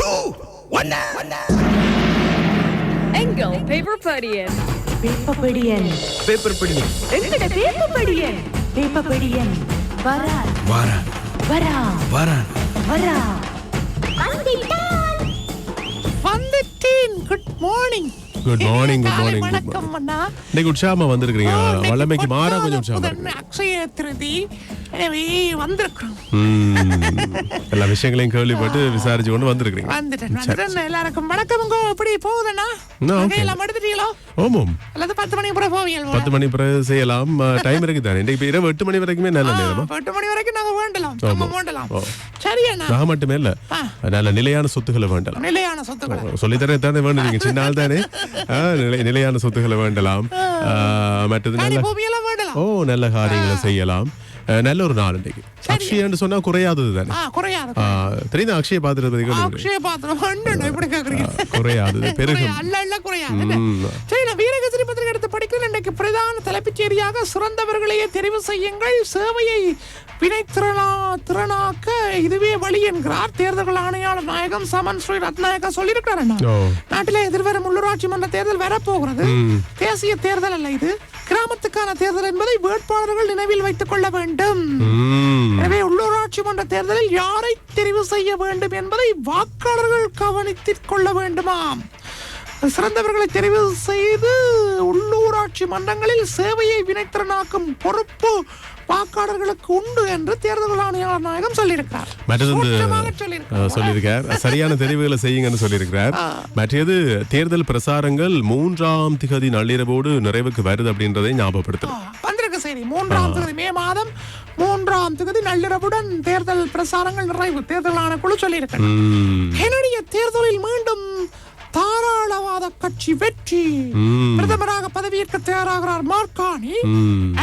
Two ஒன்னு எங்கள் paper படியன் பேப்பபடியன் paper படி எங்கட பேப்பபடியன் பேப்பபடியன் வரா வாரா வரா வாரா வரா வந்துட்டேன் good morning good morning good morning வணக்கம் அண்ணா இன்னைக்கு உற்சாகமா வந்திருக்கீங்க வல்லமைக்கு மாறா கொஞ்சம் உற்சாகமா இருக்கு அக்ஷய திருதி எனவே வந்திருக்கிறோம் எல்லா விஷயங்களையும் கேள்விப்பட்டு விசாரிச்சு கொண்டு வந்திருக்கீங்க வந்துட்டேன் வந்துட்டேன். எல்லாருக்கும் வணக்கம். உங்க எப்படி போகுதுண்ணா. எல்லாம் எடுத்துட்டீங்களோ ஓமோம் அல்லது பத்து மணிக்கு அப்புறம் போவீங்க பத்து மணி பிறகு செய்யலாம். டைம் இருக்கு தானே இன்னைக்கு இரவு எட்டு மணி வரைக்குமே நல்ல நேரமா? எட்டு மணி வரைக்கும் நாங்க வேண்டலாம். நம்ம வேண்டலாம். ஓ. சரி அண்ணா. நான் மட்டுமே இல்ல. நல்ல நிலையான சொத்துக்களை வேண்டலாம். நிலையான சொத்துக்கள். சொல்லித்தரேன் தானே வேண்டுவீங்க. சின்ன ஆள் தானே. நிலையான சொத்துக்களை வேண்டலாம். மற்றது நல்ல ஓ நல்ல காரியங்களை செய்யலாம். நல்ல ஒரு நாள் இன்னைக்கு அக்ஷயன்னு சொன்னா குறையாதது தானே? தெரியுதா அக்ஷய பாத்திரத்தை அக்ஷய பாத்திரம் வேண்டணும் இப்படி கேக்குறீங்க. குறையாதது பெருகும். அல்ல அல்ல குறையாது. சரி நான் வீரகேசரி பத்திரிகை எடுத்து படிக்கிறேன். இன்றைக்கு பிரதான தலைப்புச் செய்தியாக சிறந்தவர்களையே தெரிவு செய்யுங்கள். சேவையை வினைத்திறனா திறனாக்க இதுவே வழி என்கிறார் தேர்தல்கள் ஆணையாளர் நாயகம் சமன் ஸ்ரீ ரத்நாயகா சொல்லியிருக்கிறார் நாட்டிலே எதிர்வரும் உள்ளூராட்சி மன்ற தேர்தல் வரப்போகிறது. தேசிய தேர்தல் அல்ல இது. கிராமத்துக்கான தேர்தல் என்பதை வேட்பாளர்கள் நினைவில் வைத்துக் கொள்ள வேண்டும். எனவே உள்ளூராட்சி மன்ற தேர்தலில் யாரை தெரிவு செய்ய வேண்டும் என்பதை வாக்காளர்கள் கவனித்துக் கொள்ள வேண்டுமாம் சிறந்தவர்களை தெரிவு செய்து உள்ளூராட்சி மன்றங்களில் சேவையை வினைத்திறனாக்கும் பொறுப்பு வாக்காளர்களுக்கு உண்டு என்று தேர்தல் ஆணையாளர் நாயகம் சொல்லியிருக்கிறார். சொல்லியிருக்கார். சரியான தெரிவுகளை செய்யுங்கன்னு சொல்லியிருக்கிறார். மற்றது தேர்தல் பிரசாரங்கள் மூன்றாம் திகதி நள்ளிரவோடு நிறைவுக்கு வருது அப்படின்றதை ஞாபகப்படுத்தும் வந்திருக்கு செய்தி. மூன்றாம் தேதி மே மாதம் மூன்றாம் தேதி நள்ளிரவுடன் தேர்தல் பிரசாரங்கள் நிறைவு. தேர்தல் ஆணைக்குழு சொல்லியிருக்கிறார் ம். கனடிய தேர்தலில் மீண்டும் தாராளவாத கட்சி வெற்றி. பிரதமராக பதவியேற்க தயாராகிறார் மார்கானி.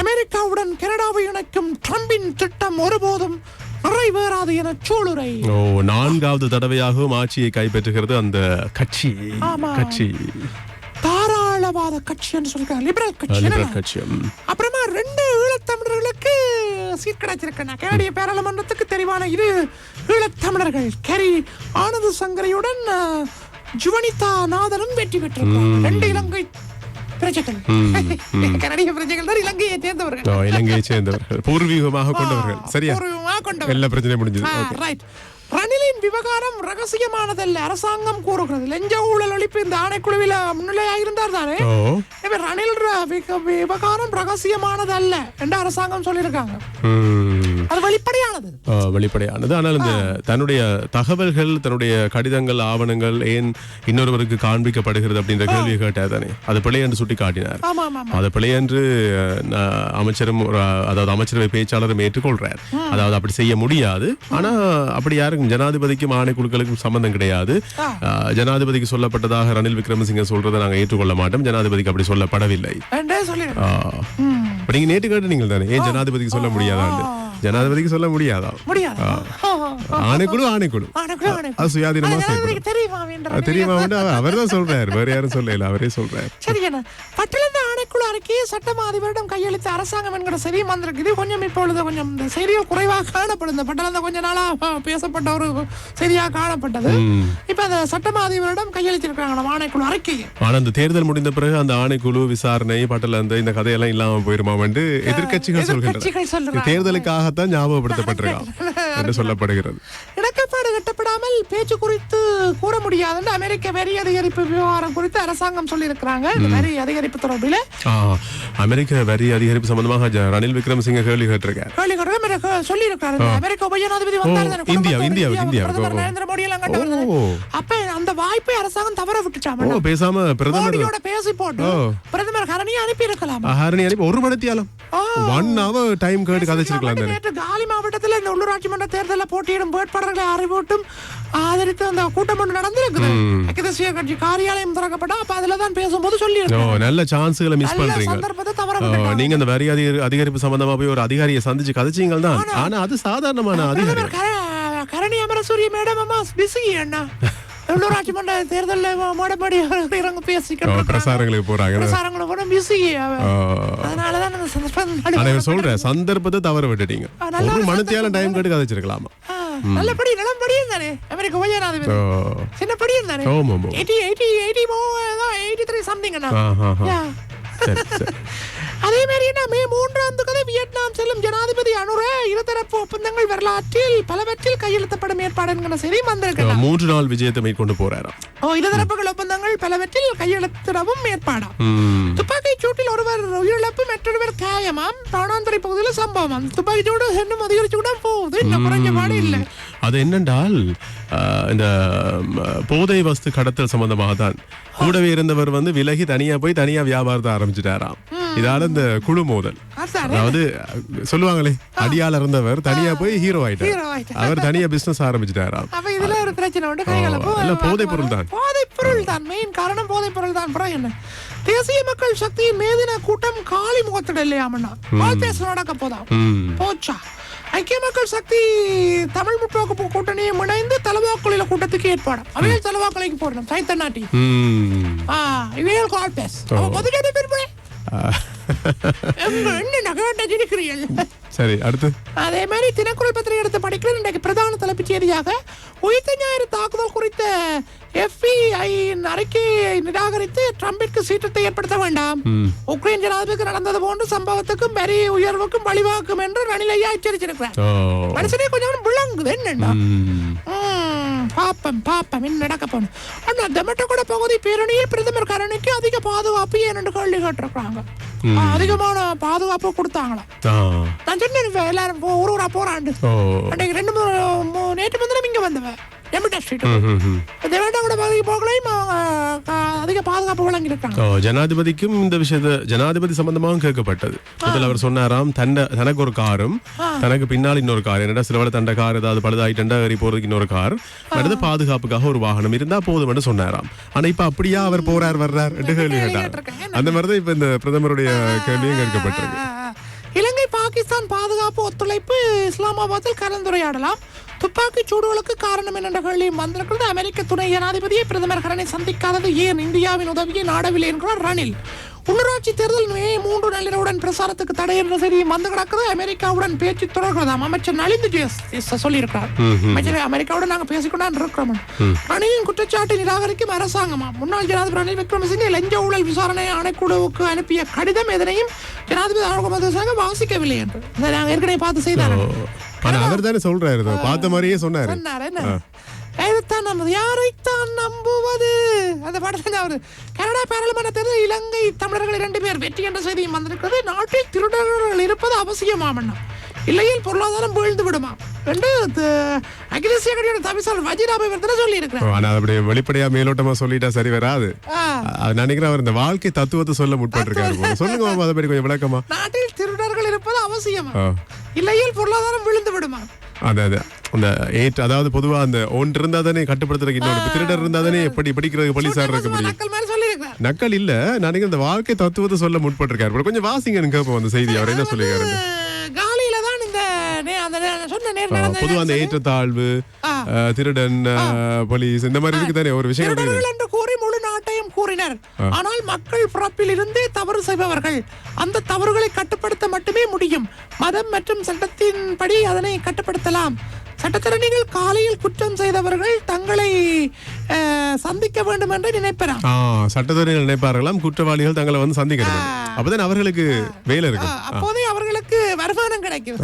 அமெரிக்காவுடன் கனடாவை இணைக்கும் ட்ரம்பின் திட்டம் ஒருபோதும் நிறைவேறாது என சூளுரை ஓ நான்காவது தடவையாகவும் ஆட்சியை கைப்பற்றுகிறது அந்த கட்சி. கட்சி தாராளவாத கட்சி என்று சொல்றாங்க லிபரல் கட்சி? கட்சி. அப்புறமா ரெண்டு ஈழத்தமிழர்களுக்கு சீட் கிடைச்சிருக்கு கனடிய பாராளுமன்றத்துக்கு தெரிவான இரு ஈழத்தமிழர்கள் கரி ஆனந்த சங்கரையுடன் ஜுவனிதா நாதனும் வெற்றி பெற்றிருக்கிறார். ரெண்டு இலங்கை இலங்கையை சேர்ந்தவர்கள். இலங்கையை சேர்ந்தவர்கள். பூர்வீகமாக கொண்டவர்கள். சரியா? எல்லா பிரச்சனையும் முடிஞ்சது. ரணிலின் விவகாரம் ரகசியமானதல்ல. அரசாங்கம் கூறுகிறது. லஞ்ச ஊழல் ஒழிப்பு இந்த ஆணைக்குழுவில் முன்னிலையாக இருந்தார் தானே ரணில் விவகாரம் ரகசியமானது அல்ல என்று அரசாங்கம் சொல்லியிருக்காங்க. அது வெளிப்படையானது. ஆனால் இந்த தன்னுடைய தகவல்கள் தன்னுடைய கடிதங்கள் ஆவணங்கள் ஏன் இன்னொருவருக்கு காண்பிக்கப்படுகிறது அப்படின்ற கேள்வியை கேட்டார் தானே. அது பிழை என்று சுட்டி காட்டினார் அது பிழை என்று அமைச்சரும் அதாவது அமைச்சரவை பேச்சாளரும் ஏற்றுக்கொள்றார். அதாவது அப்படி செய்ய முடியாது. ஆனா அப்படி யாருக்கும் ஜனாதிபதிக்கும் ஆணைக்குழுக்களுக்கும் சம்பந்தம் கிடையாது. ஜனாதிபதிக்கு சொல்லப்பட்டதாக ரணில் விக்ரமசிங்க சொல்றதை நாங்க ஏற்றுக்கொள்ள மாட்டோம். ஜனாதிபதிக்கு அப்படி சொல்லப்படவில்லை. நீங்க நேற்று கேட்டு நீங்கள் தானே? ஏன் ஜனாதிபதிக்கு சொல்ல முடியாதான்னு ஜனாதிபதிக்கு சொல்ல முடியாதா? முடியாது? ஆணைக்குழு ஆணைக்குழு. அது சுயாதீனமா தெரியுமா தெரியுமா அவர் தான் சொல்றாரு. வேற யாரும் சொல்லல அவரே சொல்றாரு. ஆணைக்குழு அறிக்கையை சட்டமா அதிபரிடம் கையளித்த அரசாங்கம் என்கிற செய்தியும் வந்திருக்கு இது கொஞ்சம் இப்பொழுது கொஞ்சம் இந்த செய்திகள் குறைவாக காணப்படும். இந்த பட்டியலிந்த கொஞ்ச நாளா பேசப்பட்ட ஒரு செய்தியாக காணப்பட்டது. இப்ப அந்த சட்டமா அதிபரிடம் கையளித்திருக்காங்க ஆணைக்குழு அறிக்கையை. ஆனா அந்த தேர்தல் முடிந்த பிறகு அந்த ஆணைக்குழு விசாரணை பட்டல அந்த இந்த கதையெல்லாம் இல்லாம போயிருமா வந்து எதிர்க்கட்சிகள் சொல்கின்றன. தேர்தலுக்காகத்தான் ஞாபகப்படுத்தப்பட்டிருக்கான் என்று சொல்லப்படுகிறது. இணக்கப்பாடு கட்டப்படாமல் பேச்சு குறித்து கூற முடியாது என்று அமெரிக்க வரி அதிகரிப்பு விவகாரம் குறித்து அரசாங்கம் சொல்லியிருக்கிறாங்க. இந்த வரி அதிகரிப்பு தொடர்பில் அமெரிக்க வரி அதிகரிப்பு சம்பந்தமாக ரணில் விக்ரமசிங்க கேள்வி கேட்டிருக்காரு. கேள்வி சொல்லி இருக்காரு அமெரிக்க உபஜனாதிபதி வந்தாரு இந்தியா, இந்தியா, இந்தியா, பிரதமர். நரேந்திர மோடி எல்லாம். ஓ. அப்ப அந்த வாய்ப்பை அரசாங்கம் தவற விட்டுச்சாம? பேசாம பிரதமர் மோடியோட பேசி போட்டு. பிரதமர் கரணியை அனுப்பி இருக்கலாம்? ஹரணி அனுப்பி ஒரு மணித்தியாலம். ஒன் ஹவர் டைம் கேட்டு கதைச்சிருக்கலாம் நேற்று காலி மாவட்டத்தில் இந்த உள்ளூராட்சி மன்ற தேர்தலில் போட்டியிடும் வேட்பாளர்களை அறிவூட்டும் ஆதரித்து அந்த கூட்டம் ஒன்று நடந்திருக்குது. ஐக்கிய கட்சி காரியாலயம் திறக்கப்பட்டா அப்ப அதுல தான் பேசும்போது சொல்லி நல்ல சான்ஸுகளை மிஸ் நல்ல பண்றீங்க. சந்தர்ப்பத்தை தவற. நீங்க அந்த வரி அதிக- அதிகரிப்பு சம்பந்தமா போய் ஒரு அதிகாரியை சந்திச்சு கதைச்சீங்க தான் ஆனா அது சாதாரணமான அதிகாரி கரணி அமரசூரிய மேடம் அம்மா பிஸி அண்ணா. உள்ளூராட்சி மன்ற தேர்தலில் மோடபடி இறங்க ஓ, பேசிக்கிட்டு பிரசாரங்களுக்கு போறாங்க. பிரசாரங்களை கூட பிஸி ஆ. அதனாலதான் அந்த சந்தர்ப்பம் ஆனா இவர் சொல்ற சந்தர்ப்பத்தை தவற விட்டுட்டீங்க. நல்ல ஒரு மணித்தியாலம் டைம் கேட்டு கதைச்சிருக்கலாமா? நல்லபடி நிலம் படியும் தானே அமெரிக்க ஓ. உபஜனாதிபதி சின்ன படியும் தானே ஆமா, ஆமா. எயிட்டி எயிட்டி அதே மாதிரி மே மூன்றாம் கதை வியட்நாம் செல்லும் ஜனாதிபதி அனுர இருதரப்பு ஒப்பந்தங்கள் வரலாற்றில் பலவற்றில் கையெழுத்தப்படும் ஏற்பாடு என்கிற செய்தி வந்திருக்கிறார் மூன்று நாள் விஜயத்தை மேற்கொண்டு போறாராம். ஓ இருதரப்புகள் ஒப்பந்தங்கள் பலவற்றில் கையெழுத்திடவும் ஏற்பாடாம். துப்பாக்கி சூட்டில் ஒருவர் உயிரிழப்பு மற்றொருவர் காயமாம். பாணாந்துறை பகுதியில் சம்பவம். துப்பாக்கி சூடு இன்னும் அதிகரிச்சு கூட போகுது. இன்னும் குறைஞ்ச பாடு இல்லை. அது என்னென்றால் இந்த போதை வஸ்து கடத்தல் சம்பந்தமாக தான் கூடவே இருந்தவர் வந்து விலகி தனியா போய் தனியா வியாபாரத்தை ஆரம்பிச்சிட்டாராம். இதால இந்த குழு மோதல்? அதாவது சொல்லுவாங்களே அடியால இருந்தவர் தனியா போய் ஹீரோ ஆயிட்டார். அவர் தனியா பிசினஸ் ஆரம்பிச்சிட்டாராம் அப்ப இதுல ஒரு பிரச்சனை உண்டு. எல்லாம் போதைப் பொருள் தான். போதைப் பொருள் தான். மெயின் காரணம் போதைப் பொருள் தான் அப்புறம் என்ன? தேசிய மக்கள் சக்தியின் மேதின கூட்டம் காலி முகத்திட இல்லையாமண்ணா பேச நடக்க போதாம் ம். போச்சா? ஐக்கிய மக்கள் சக்தி தமிழ் முற்போக்கு கூட்டணியும் இணைந்து தலவாக்குழில கூட்டத்துக்கு ஏற்பாடு. அவைகள் தலவாக்குலைக்கு போடணும். சைத்த நாட்டி. ம். ஆ இவைகள் கால் பேஸ் பொதுக்கேட்ட பிற்புடே என்ன கேட்ட இருக்கிறீர்கள் சரி அடுத்து. அதே மாதிரி தினக்குரல் பத்திரிகை எடுத்து படிக்கிற இன்றைக்கு பிரதான தலைப்புச் செய்தியாக உயிர்த்த ஞாயிறு தாக்குதல் குறித்த FBI யின் அறிக்கையை நிராகரித்து ட்ரம்பிற்கு சீற்றத்தை ஏற்படுத்த வேண்டாம். உக்ரைன் ஜனாதிபதிக்கு நடந்தது போன்று சம்பவத்துக்கும் வரி உயர்வுக்கும் வழிவாக்கும் என்று ரணில் ஐயா எச்சரிச்சிருக்கிறார் மனுஷனே கொஞ்சம் விளங்குது என்னண்டா பாப்பம் பாப்பம் நடக்க போகணும் ஆனால் தெமட்டகுட பகுதி பேரணியில் பிரதமர் கரணிக்கு அதிக பாதுகாப்பு ஏன்னு கேள்வி கேட்டிருக்கிறாங்க. அதிகமான பாதுகாப்பு கொடுத்தாங்களாம். நான் சொன்னேன் எல்லாரும் ஒரு ஊரா போறாண்டு அன்றைக்கு ரெண்டு மூணு நேற்று முந்தினம் இங்க வந்தவன் எமிட்டா ஸ்ட்ரீட் ம், ம், ம். தேவேண்டாவோட பகுதி போகலையும் அவங்க அதிக பாதுகாப்பு வழங்கியிருக்காங்க. ஜனாதிபதிக்கும் இந்த விஷயத்த ஜனாதிபதி சம்பந்தமாகவும் கேட்கப்பட்டது. முதல்ல அவர் சொன்னாராம் தண்ட தனக்கு ஒரு காரும் தனக்கு பின்னால் இன்னொரு கார். என்னடா சில வேளை தண்ட கார் ஏதாவது பழுதாயிட்டா ஏறி போறதுக்கு இன்னொரு கார். அடுத்து பாதுகாப்புக்காக ஒரு வாகனம் இருந்தா போதும்னு சொன்னாராம். ஆனா இப்ப அப்படியா அவர் போறார் வர்றார்? என்று கேள்வி கேட்டார். அந்த மாதிரிதான் இப்ப இந்த பிரதமருடைய கேள்வியும் கேட்கப்பட்டிருக்கு இலங்கை பாகிஸ்தான் பாதுகாப்பு ஒத்துழைப்பு இஸ்லாமாபாத்தில் கலந்துரையாடலாம். துப்பாக்கி சூடுகளுக்கு காரணம் என்னென்ற கேள்வியும் வந்திருக்கிறது. அமெரிக்க துணை ஜனாதிபதியை பிரதமர் கரனை சந்திக்காதது ஏன்? இந்தியாவின் உதவியை நாடவில்லை என்கிறார் ரணில். உள்ளூராட்சி தேர்தல் மே மூன்று நள்ளிரவுடன் பிரசாரத்துக்கு தடை என்ற செய்தியும் வந்து கிடக்குது. அமெரிக்காவுடன் பேச்சு தொடர்கிறதாம் அமைச்சர் நலிந்து சொல்லியிருக்கிறார். அமைச்சர் அமெரிக்காவுடன் நாங்க பேசிக்கொண்டான் இருக்கிறோம். ரணிலின் குற்றச்சாட்டை நிராகரிக்கும் அரசாங்கமா? முன்னாள் ஜனாதிபதி ரணில் விக்ரமசிங்கே லஞ்ச ஊழல் விசாரணை ஆணைக்குழுவுக்கு அனுப்பிய கடிதம் எதனையும் ஜனாதிபதி ஆரோக்கியமாக வாசிக்கவில்லை என்று. இதை நாங்க ஏற்கனவே பார்த்து செய்தார்கள் அவர் தானே சொல்றாரு. பார்த்த மாதிரியே சொன்னாரு. இதைத்தான் நம்புது யாரைத்தான் நம்புவது? அந்த படத்தில் அவரு கனடா பாராளுமன்ற தேர்தல் இலங்கை தமிழர்கள் இரண்டு பேர் வெற்றி என்ற செய்தியும் வந்திருக்கிறது. நாட்டில் திருடர்கள் இருப்பது அவசியமாமண்ணா இல்லையில் பொருளாதாரம் வீழ்ந்து விடுமா? என்று அகில தேசிய கட்சியோட தவிசாளர் வஜிராபை வர்த்தனை சொல்லி இருக்கிறார் ஆனா அப்படி வெளிப்படையா மேலோட்டமா சொல்லிட்டா சரி வராது. அது நினைக்கிறேன் அவர் இந்த வாழ்க்கை தத்துவத்தை சொல்ல முற்பட்டிருக்காரு. சொல்லுங்க மாமா அதை பற்றி கொஞ்சம் விளக்கமா? நாட்டில் திருடர்கள் இருப்பது அவசியமா. இல்லையில் பொருளாதாரம் விழுந்து விடுமா? அതെ அതെ அந்த ஏட் அதாவது பொதுவா அந்த ஒன்று இருந்தா தானே கட்டுப்படுத்துறதுக்கு இன்னொரு திருடர் இருந்தா தானே எப்படி படிக்கிறதுக்கு போலீஸார் இருக்க முடியும்? நக்கல் இல்ல நினைக்கிற இந்த வாழ்க்கை தத்துவத்தை சொல்ல முற்பட்டிருக்காரு. கொஞ்சம் வாசிங்க கேட்போம் அந்த செய்தி. அவர் என்ன சொல்லியிருக்காரு நே- அந்த ஏற்றத்தாழ்வு திருடன் போலீஸ் இந்த மாதிரி இருக்கு தானே ஒரு விஷயம் என்று கூறி முழு நாட்டையும் கூறினர். ஆனால் மக்கள் பிறப்பில் இருந்தே தவறு செய்பவர்கள். அந்த தவறுகளை கட்டுப்படுத்த மட்டுமே முடியும். மதம் மற்றும் சட்டத்தின்படி அதனை கட்டுப்படுத்தலாம். சட்டத்திறனிகள் காலையில் குற்றம் செய்தவர்கள் தங்களை சந்திக்க வேண்டும் என்று நினைப்பறாம் ஆ சட்டத்துறைகள் நினைப்பார்களாம். குற்றவாளிகள் தங்களை வந்து சந்திக்கணும் அப்பதான் அவர்களுக்கு வேலை இருக்கும். அப்போதே அவர்களுக்கு வருமானம் கிடைக்கும்.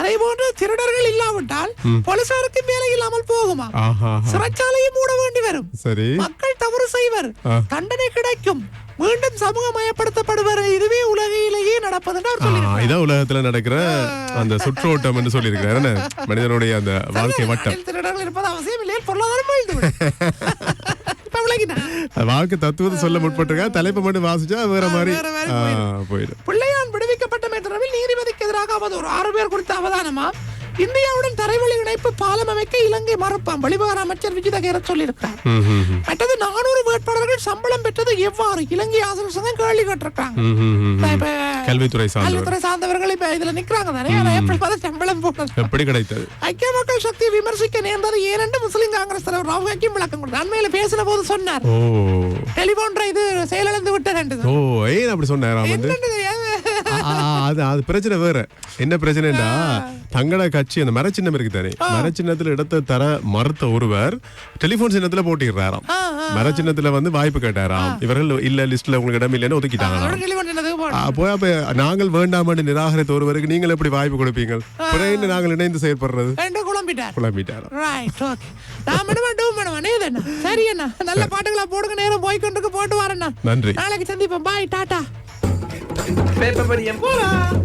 அதே போன்று திருடர்கள் இல்லாவிட்டால் போலீசாருக்கு வேலை இல்லாமல் போகுமா? சிறைச்சாலையை மூட வேண்டி வரும். மக்கள் தவறு செய்வர். தண்டனை கிடைக்கும். மீண்டும் சமூகமயப்படுத்தப்படுவர் இதுவே உலகிலேயே நடப்பதுன்னு. இதான் உலகத்துல நடக்கிற அந்த சுற்றோட்டம் என்று சொல்லியிருக்கிறார். என்ன? மனிதனுடைய அந்த வாழ்க்கை வட்டம். திருடர்கள் இருப்பது அவசியம் இல்லையே பொருளாதாரம் வாழ்க்கை தத்துவத்தை சொல்ல முற்பட்டிருக்கா? தலைப்பை மட்டும் வாசிச்சா வேற மாதிரி. போயிடும். மேட்டரவில் எதிராக அவதூறு ஆறு பேர் குறித்த அவதானமா? இந்தியாவுடன் தரைவழி இணைப்பு பாலம் அமைக்க இலங்கை மறுப்பாம் வெளிவிவகார அமைச்சர் ம், ம். மற்றது நானூறு வேட்பாளர்கள் சம்பளம் பெற்றது எவ்வாறு? இலங்கை ஆசிரியர் சங்கம் கேள்வி கேட்டிருக்காங்க கல்வித்துறை சார்ந்தவர். கல்வித்துறை சார்ந்தவர்கள் இப்ப இதுல நிக்கிறாங்க தானே? எப்படி சம்பளம் போனது எப்படி கிடைத்தது? ஐக்கிய மக்கள் சக்தியை விமர்சிக்க நேர்ந்தது ஏனென்று முஸ்லிம் காங்கிரஸ் தலைவர் ராகுல் காந்தியும் விளக்கம் கொடுத்தார். அண்மையில பேசின போது சொன்னார். டெலிபோன்ற இது செயலிழந்து விட்டது ஓ ஏன் அப்படி சொன்னாராம் வந்து என்னன்னு தெரியாது ஆ, அது அது பிரச்சனை வேற. என்ன பிரச்சனைடா தங்கள கட்சி அந்த மரச்சின்னம் இருக்கு தானே. மரச்சின்னத்துல இடத்தை தர மறுத்த ஒருவர் டெலிபோன் சின்னத்துல போட்டிடுறாராம். மரச்சின்னத்துல வந்து வாய்ப்பு கேட்டாராம். இவர்கள் இல்ல லிஸ்ட்ல உங்களுக்கு இடம் இல்லைன்னு கேள்விப்பட்டது போல. அப்போ நாங்கள் வேண்டாம் என்று நிராகரித்த ஒருவருக்கு நீங்கள் எப்படி வாய்ப்பு கொடுப்பீங்க பிறகு நாங்கள் இணைந்து செயற்படுறது? குழம்பிட்டார். சரி அண்ணா நல்ல பாட்டுகளா போடுங்க நேரம் போய்க்கொண்டு போட்டு வரேண்ணா நன்றி. நாளைக்கு சந்திப்போம். பாய் டாடா. பேப்பர் படியம் போலாம்